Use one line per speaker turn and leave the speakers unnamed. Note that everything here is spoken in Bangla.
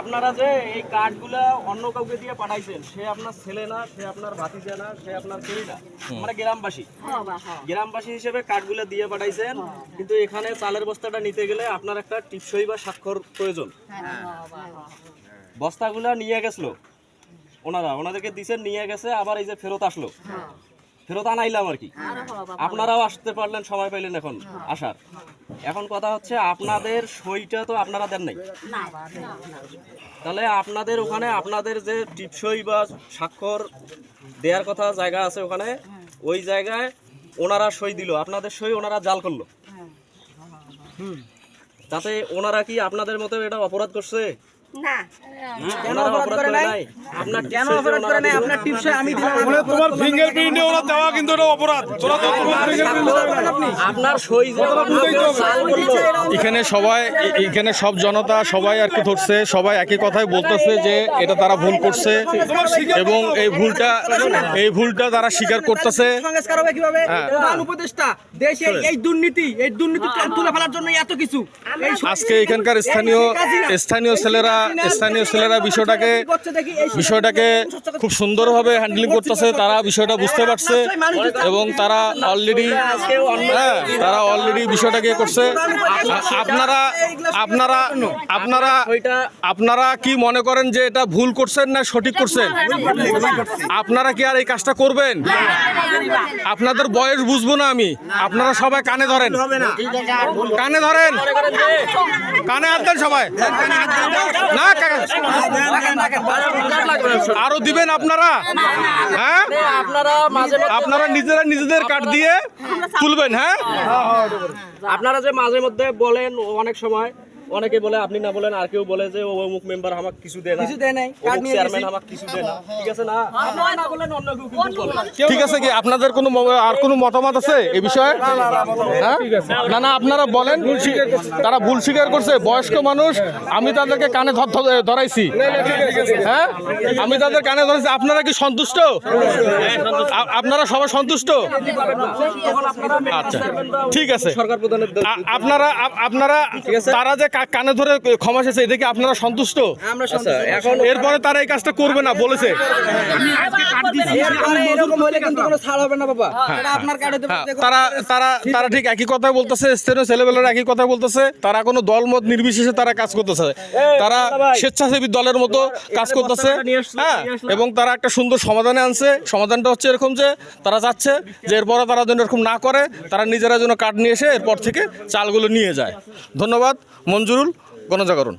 আপনারা যে এই কার্ডগুলা অন্য কাউকে দিয়ে পাঠাইছেন সে আপনার ছেলে না সে আপনার ভাতিজা না সে আপনার ছেলে না আমরা গ্রামবাসী। গ্রামবাসী হিসেবে কার্ডগুলো দিয়ে পাঠাইছেন কিন্তু এখানে চালের বস্তাটা নিতে গেলে আপনার একটা টিপসই বা স্বাক্ষর প্রয়োজন। বস্তাগুলা নিয়ে গেছিল। ওনারা ওনাদেরকে দিছেন নিয়ে গেছে আবার এই যে ফেরত আসলো। ফেরত আনাইলাম আর কি। আপনারাও আসতে পারলেন সময় পাইলেন এখন আসার। এখন কথা হচ্ছে আপনাদের সইটা তো আপনারা দেন নাই। তাহলে আপনাদের ওখানে আপনাদের যে টিপসই বা স্বাক্ষর দেওয়ার কথা জায়গা আছে ওখানে ওই জায়গায় ওনারা সই দিল। আপনাদের সই ওনারা জাল করল। তাতে ওনারা কি আপনাদের মতো এটা অপরাধ করছে?
না।
ওনারা অপরাধ করে নাই? আপনার কেন অপরাধ করে নাই? আপনার টিপসই আমি
মানে তোমার ফিঙ্গারপ্রিন্টে ওরা দেওয়া কিন্তু এটা অপরাধ। তোরা তো তোমার
আপনার সই যে জাল করল।
এখানে সবাই এখানে সব জনতা সবাই আর কি ধরছে সবাই একই কথাই বলতেছে যে এটা তারা ভুল করছে এবং এই ভুলটা এই ভুলটা তারা স্বীকার করতেছে।
সংস্কার হবে কীভাবে?
হ্যাঁ।
প্রধান উপদেষ্টা দেশে এই দুর্নীতি এই দুর্নীতি তুলে ফেলার জন্য এত কিছু।
আজকে এখানকার স্থানীয় স্থানীয় ছেলেরা স্থানীয় ছেলেরা বিষয়টাকে বিষয়টাকে খুব সুন্দরভাবে হ্যান্ডেলিং করতেছে তারা বিষয়টা বুঝতে পারছে এবং তারা অলরেডি হ্যাঁ তারা অলরেডি বিষয়টাকে করছে। আপনারা আপনারা আপনারা আপনারা কি মনে করেন যে এটা ভুল করছেন না সঠিক করছেন? আপনারা কি আর এই কাজটা করবেন? আপনাদের বয়স বুঝব না আমি। আপনারা সবাই কানে ধরেন। কানে ধরেন। কানে হাত দেন সবাই না আরও দিবেন আপনারা? হ্যাঁ?
আপনারা
নিজেরা নিজেদের কাট দিয়ে তুলবেন হ্যাঁ?
আপনারা যে মাঝে মধ্যে বলেন অনেক সময় অনেকে বলে আপনি না বলেন আর কেউ বলে যে ও অমুক মেম্বার আমাকে কিছু দেয় না।
কিছু দেয় নাই, কার্ড নিয়ে
চেয়ারম্যান
গেছি।
আমাকে কিছু দেয় না। ঠিক আছে না? আপনারা না বলেন অন্য কেউ কিন্তু বলে
ঠিক আছে কি? আপনাদের কোনো আর কোনো মতামত আছে এই বিষয়ে? হ্যাঁ? না না আপনারা বলেন। তারা ভুল স্বীকার করছে। বয়স্ক মানুষ আমি তাদেরকে কানে ধর- ধর- ধরাইছি। হ্যাঁ? আমি তাদের কানে ধরেছি। আপনারা কি সন্তুষ্ট। আপনারা সবাই সন্তুষ্ট? আচ্ছা ঠিক আছে।
সরকার প্রধানের
আপনারা আপনারা তারা যে কানে ধরে ক্ষমা চেয়েছে এদিকে আপনারা সন্তুষ্ট?
আচ্ছা এখন
এরপরে তারা এই কাজটা করবে না বলেছে।
এরপরে এরকম হলে কিন্তু কোনো ছাড় হবে না বাবা। এটা আপনার কার্ডে
হ্যাঁ, তারা তারা তারা ঠিক একই কথা বলতেছে স্থানীয় ছেলেবেলারা একই কথা বলতেছে। তারা কোনো দলমত নির্বিশেষে তারা কাজ করতেছে। তারা স্বেচ্ছাসেবী দলের মতো কাজ করতেছে হ্যাঁ এবং তারা একটা সুন্দর সমাধানে আনছে। সমাধানটা হচ্ছে এরকম যে তারা যাচ্ছে যে এরপরে তারা যেন এরকম না করে, তারা নিজেরা যেন কাঠ নিয়ে এসে এরপর থেকে চালগুলো নিয়ে যায়। ধন্যবাদ, মঞ্জুরুল, গণজাগরণ।